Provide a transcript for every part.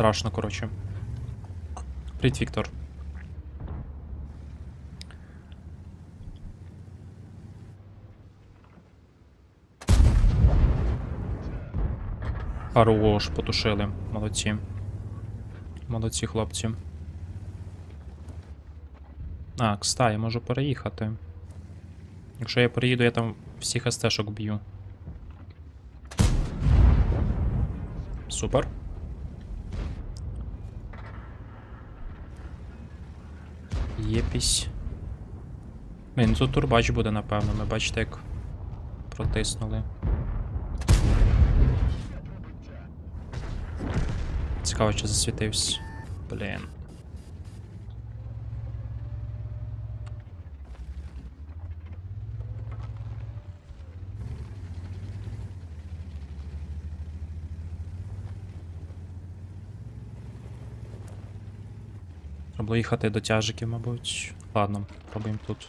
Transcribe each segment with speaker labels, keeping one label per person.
Speaker 1: страшно, коротше. Привіт, Віктор. Хорош, потушили. Молодці. Молодці, хлопці. А, кста, я можу переїхати. Якщо я переїду, я там всіх СТшок б'ю. Супер. Єпісь. Блін, тут турбач буде, напевно. Ми бачите, як протиснули. Цікаво, що засвітився. Блін. Треба їхати до тяжиків, мабуть. Ладно, пробуємо тут.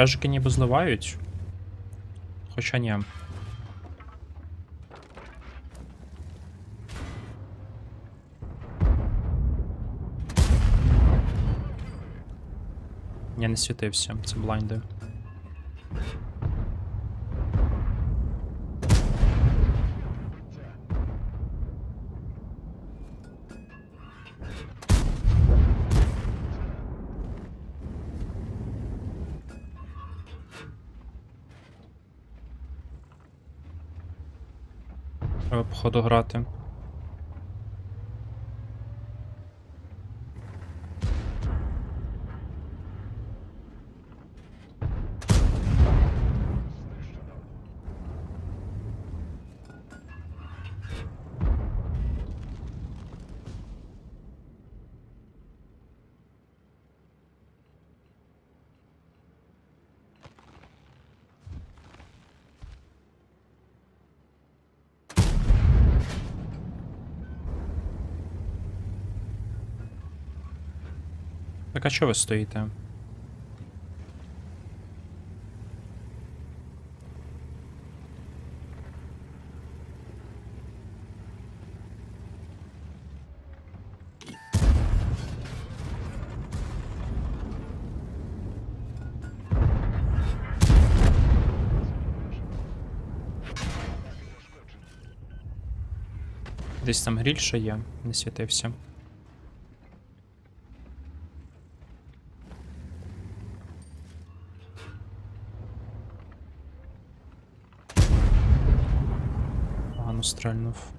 Speaker 1: Тяжики ніби зливають. Хоча ні. Я не світився, це блайнди. Треба походу грати. Так а чого ви стоїте? Десь там гріль ще є, не світився. Погано стрельнув.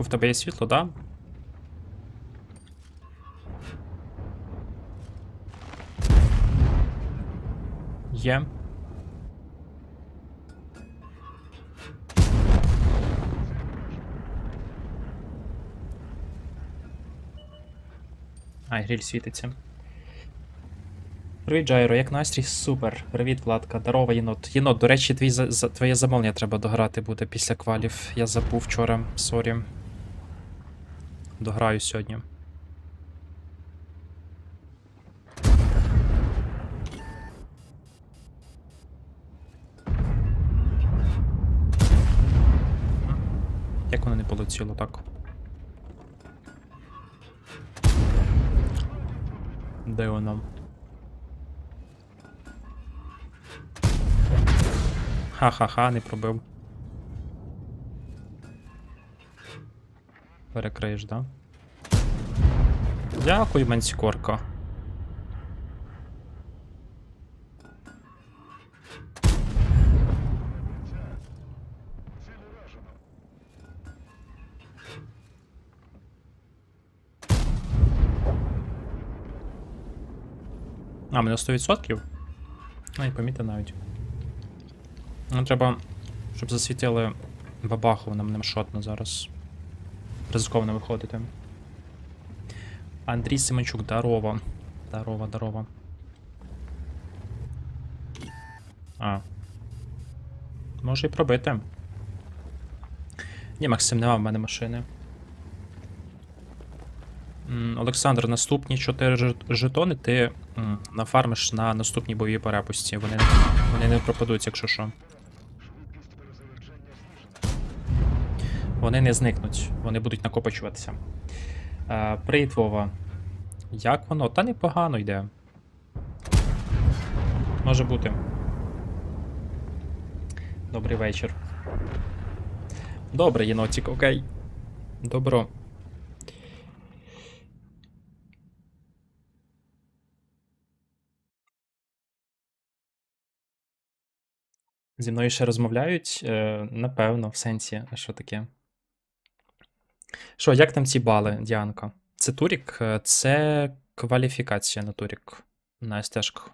Speaker 1: В тебе є світло, да? Є. Ай, гріль світиться. Привіт, Джайро, як настрій? Супер. Привіт, Владка. Здорово, єнот. Єнот, до речі, твій, за- твоє замовлення треба дограти буде після квалів. Я забув вчора, сорі. Дограю сьогодні. Як воно не полетіло так? Де вона? Ха-ха-ха, не пробив. Перекриєш, да? Дякую, Менсікорка. А, мене 100%? А, і поміти навіть. Ну, треба, щоб засвітили бабаху, нам не шотно зараз. Ризиковано виходити. Андрій Семенчук, дарова. Дарова, дарова. А. Може і пробити. Ні, Максим, нема в мене машини. Олександр, наступні 4 жетони ти нафармиш на наступній бойовій перепусті. Вони, вони не пропадуть, якщо що. Вони не зникнуть, вони будуть накопичуватися. Е, привіт, Вова. Як воно? Та непогано йде. Може бути. Добрий вечір. Добре, єнотик, окей. Добро. Зі мною ще розмовляють? Е, напевно, в сенсі, а що таке? Що, як там ці бали, Діанка? Це Турік? Е, Це кваліфікація на Турік на СТшках.